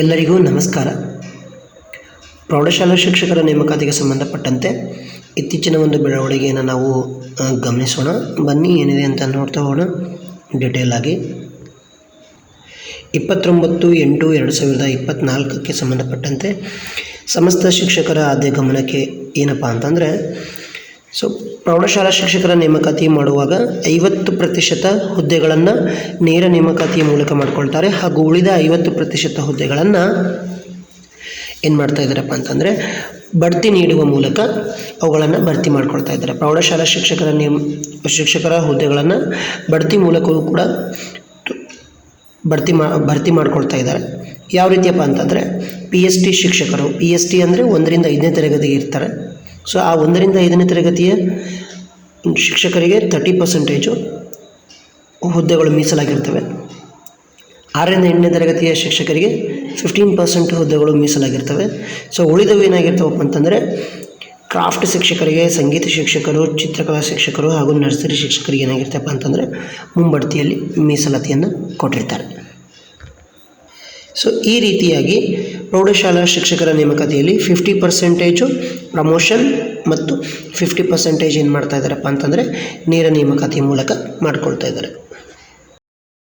ಎಲ್ಲರಿಗೂ ನಮಸ್ಕಾರ. ಪ್ರೌಢಶಾಲಾ ಶಿಕ್ಷಕರ ನೇಮಕಾತಿಗೆ ಸಂಬಂಧಪಟ್ಟಂತೆ ಇತ್ತೀಚಿನ ಒಂದು ಬೆಳವಣಿಗೆಯನ್ನು ನಾವು ಗಮನಿಸೋಣ. ಬನ್ನಿ, ಏನಿದೆ ಅಂತ ನೋಡ್ತಾ ಹೋಗೋಣ. ಡಿಟೇಲ್ ಆಗಿ. ಇಪ್ಪತ್ತೊಂಬತ್ತು ಎಂಟು ಎರಡು ಸಾವಿರದ ಇಪ್ಪತ್ತ್ನಾಲ್ಕಕ್ಕೆ ಸಂಬಂಧಪಟ್ಟಂತೆ ಸಮಸ್ತ ಶಿಕ್ಷಕರ ಆದ್ಯ ಗಮನಕ್ಕೆ ಏನಪ್ಪ ಅಂತಂದರೆ, ಸೊ ಪ್ರೌಢಶಾಲಾ ಶಿಕ್ಷಕರ ನೇಮಕಾತಿ ಮಾಡುವಾಗ ಐವತ್ತು ಪ್ರತಿಶತ ಹುದ್ದೆಗಳನ್ನು ನೇರ ನೇಮಕಾತಿಯ ಮೂಲಕ ಮಾಡ್ಕೊಳ್ತಾರೆ ಹಾಗೂ ಉಳಿದ ಐವತ್ತು ಪ್ರತಿಶತ ಹುದ್ದೆಗಳನ್ನು ಏನು ಮಾಡ್ತಾ ಇದ್ದಾರಪ್ಪ ಅಂತಂದರೆ ಬಡ್ತಿ ನೀಡುವ ಮೂಲಕ ಅವುಗಳನ್ನು ಭರ್ತಿ ಮಾಡ್ಕೊಳ್ತಾ ಇದ್ದಾರೆ. ಪ್ರೌಢಶಾಲಾ ಶಿಕ್ಷಕರ ನೇಮ, ಶಿಕ್ಷಕರ ಹುದ್ದೆಗಳನ್ನು ಬಡ್ತಿ ಮೂಲಕವೂ ಕೂಡ ಭರ್ತಿ ಮಾ, ಭರ್ತಿ ಮಾಡ್ಕೊಳ್ತಾ ಇದ್ದಾರೆ. ಯಾವ ರೀತಿಯಪ್ಪ ಅಂತಂದರೆ ಪಿ ಎಸ್ ಟಿ ಶಿಕ್ಷಕರು ಪಿ ಎಸ್ ಟಿ ಅಂದರೆ ಒಂದರಿಂದ ಐದನೇ ತರಗತಿಗೆ ಇರ್ತಾರೆ. ಸೊ ಆ ಒಂದರಿಂದ ಐದನೇ ತರಗತಿಯ ಶಿಕ್ಷಕರಿಗೆ ತರ್ಟಿ ಪರ್ಸೆಂಟೇಜು ಹುದ್ದೆಗಳು ಮೀಸಲಾಗಿರ್ತವೆ. ಆರರಿಂದ ಎಂಟನೇ ತರಗತಿಯ ಶಿಕ್ಷಕರಿಗೆ ಫಿಫ್ಟೀನ್ ಪರ್ಸೆಂಟ್ ಹುದ್ದೆಗಳು ಮೀಸಲಾಗಿರ್ತವೆ. ಸೊ ಉಳಿದವು ಏನಾಗಿರ್ತವಪ್ಪ ಅಂತಂದರೆ ಕ್ರಾಫ್ಟ್ ಶಿಕ್ಷಕರಿಗೆ, ಸಂಗೀತ ಶಿಕ್ಷಕರು, ಚಿತ್ರಕಲಾ ಶಿಕ್ಷಕರು ಹಾಗೂ ನರ್ಸರಿ ಶಿಕ್ಷಕರಿಗೆ ಏನಾಗಿರ್ತಪ್ಪ ಅಂತಂದರೆ, ಮುಂಬಡ್ತಿಯಲ್ಲಿ ಮೀಸಲಾತಿಯನ್ನು ಕೊಟ್ಟಿರ್ತಾರೆ. ಸೊ ಈ ರೀತಿಯಾಗಿ ಪ್ರೌಢಶಾಲಾ ಶಿಕ್ಷಕರ ನೇಮಕಾತಿಯಲ್ಲಿ ಫಿಫ್ಟಿ ಪರ್ಸೆಂಟೇಜು ಪ್ರಮೋಷನ್ ಮತ್ತು ಫಿಫ್ಟಿ ಪರ್ಸೆಂಟೇಜ್ ಏನು ಮಾಡ್ತಾ ಇದ್ದಾರಪ್ಪ ಅಂತಂದರೆ ನೇರ ನೇಮಕಾತಿ ಮೂಲಕ ಮಾಡ್ಕೊಳ್ತಾ ಇದ್ದಾರೆ